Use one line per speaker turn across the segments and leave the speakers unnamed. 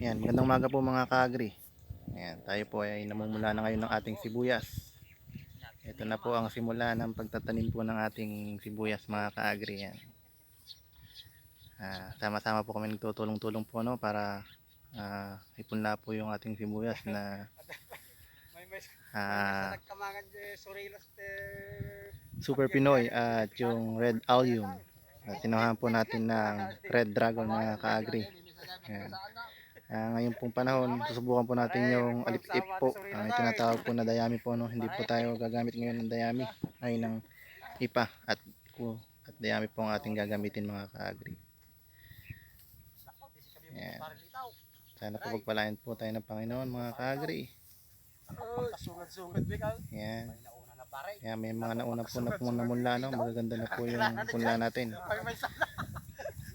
Yan, magandang umaga po mga kaagri. Yan, tayo po ay namumula na ngayon ng ating sibuyas. Ito na po ang simula ng pagtatanim po ng ating sibuyas mga kaagri. Yan. Ah, sama-sama po kami nagtutulong-tulong po no para ah, ipunla po yung ating sibuyas na
may
ah,
Sorilas te
Super Pinoy at yung Red Allium. At sinuhan po natin ng Red Dragon mga kaagri. Yan. Ah, ngayon pong panahon, susubukan po natin yung alip-ip po. Ang tinatawag po na dayami po. No? Hindi po tayo gagamit ngayon ng dayami. Ay ng ipa at ku at dayami po ang ating gagamitin mga kaagri. Yan. Sana po pagpalain po tayo ng Panginoon mga kaagri. Yan.
Nauna na pare.
Yan, may mga nauna po na po na mula. No? Magaganda na po yung punla natin.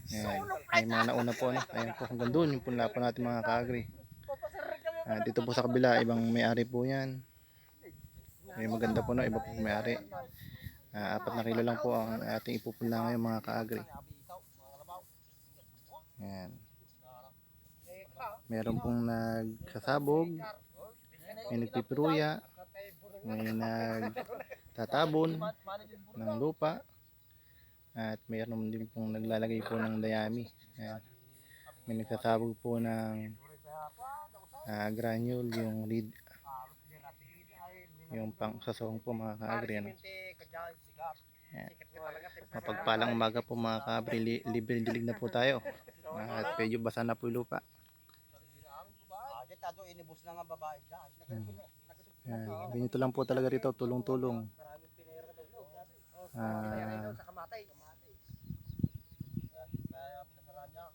Ayan. May mga nauna po. No? Ayan po. Hanggang doon yung punla po natin mga kaagri. Ah, dito po sa kabila, ibang may-ari po yan. May maganda po no, iba po may-ari. Ah, apat na kilo lang po ang ating ipupunla ngayon mga kaagri. Ayan. Meron pong nagsasabog, may nagpipiruya, may nagtatabon ng lupa, at mayroon din pong naglalagay po ng dayami. Ayan. May nagsasabog po ng ah, granule, yung lead, yung pang sasawang po mga kaagri. Ano? Mapagpalang umaga po mga kaagri, li- libre dilig na po tayo. Ah, at medyo basa na po yung lupa.
Tado inibus na nga babae dyan.
Yan. Ganito lang po talaga rito, tulong-tulong. Ah,
Sa kamatay.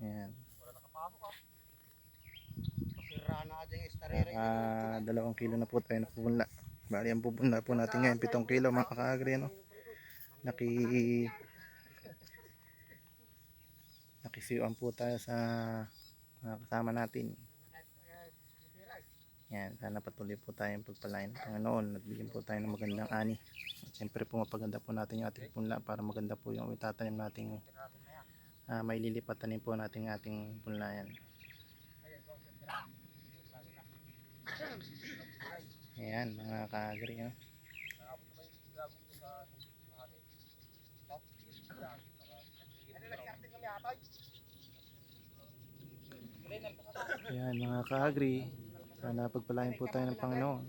yan.
Sira na dyan estarere.
Ah, dalawang kilo na po tayo napupunla. Bali, ang pupunla po natin ngayon, pitong kilo mga kaagri. Ano? Naki... Nakisiuan po tayo sa mga kasama natin. Yan, sana patuloy po tayong pagpalain ng Panginoon at po tayo ng magandang ani. At siyempre po mapaganda po natin yung ating punla para maganda po yung itatanim nating ah, may lilipat tanim po natin ating punlayan. Ayan, mga kaagri. No? Ayan, mga kaagri. Sana pagpalain po tayo ng Panginoon.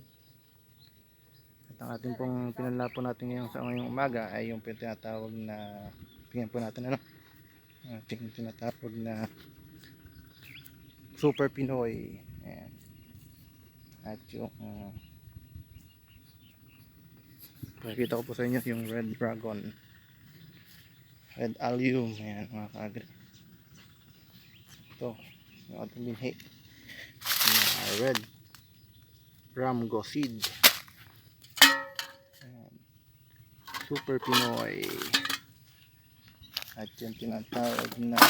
At ang ating pong pinala po natin ngayon sa ngayong umaga ay yung tinatawag na tingnan po natin ano ating tinatawag na Super Pinoy. Ayan. At yung uh, Pakikita ko po sa inyo yung Red Dragon. Red Allium. Ayan mga kaagri. Ito. Yung ating binhi. Yung Red Ramgo Seed. Ayan. Super Pinoy. At yung tinatawag na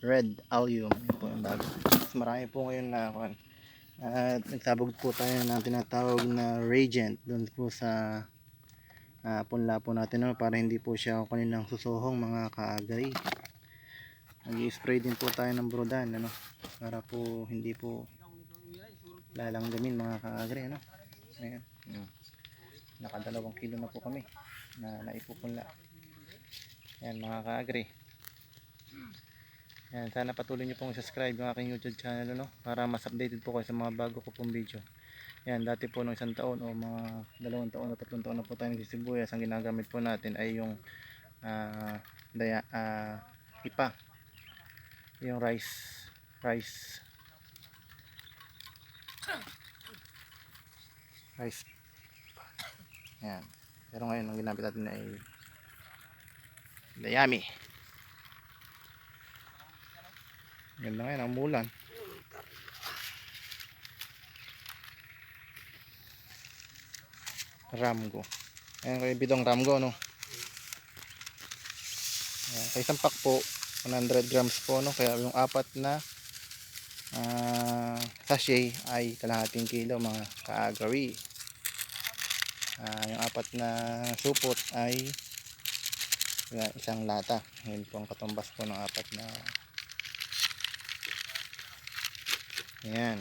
Red Allium. Po yung bago. Mas marami po ngayon na kuwan. At nagsabog po tayo ng tinatawag na Radiant doon po sa ah, punla po natin no, para hindi po siya kaninang susuhong mga kaagay. Nag-spray din po tayo ng brodan ano, para po hindi po lalanggamin mga kaagay ano. Ayan. Mm. Nakadalawang kilo na po kami na naipupunla. Yan mga kaagri. Yan, sana patuloy niyo pong subscribe yung aking YouTube channel no para mas updated po kayo sa mga bago ko pong video. Yan, dati po nung isang taon o mga dalawang taon o tatlong taon na po tayo nagsisibuyas, ang ginagamit po natin ay yung ah daya, ah, ipa. Yung rice. Rice. Rice. Yan pero ngayon ang ginamit natin ay dayami ganda ngayon ang mulan. Ramgo. Ayan kayo bidong ramgo no? Ayan, sa isang pack po 100 grams po no kaya yung apat na ah, sachet ay kalahating kilo mga kaagawi Ah, yung apat na supot ay isang lata yun po ang katumbas po ng apat na Ayan.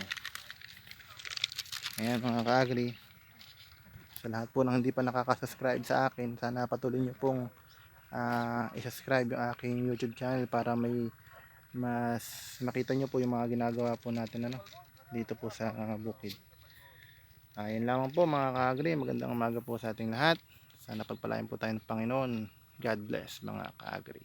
Ayan mga ka-agri. Sa lahat po ng hindi pa nakaka-subscribe sa akin, sana patuloy nyo pong ah, i-subscribe yung aking YouTube channel para may mas makita nyo po yung mga ginagawa po natin ano, dito po sa ah, bukid. Ayun lamang po mga ka-agri. Magandang umaga po sa ating lahat. Sana pagpalain po tayo ng Panginoon. God bless mga ka-agri.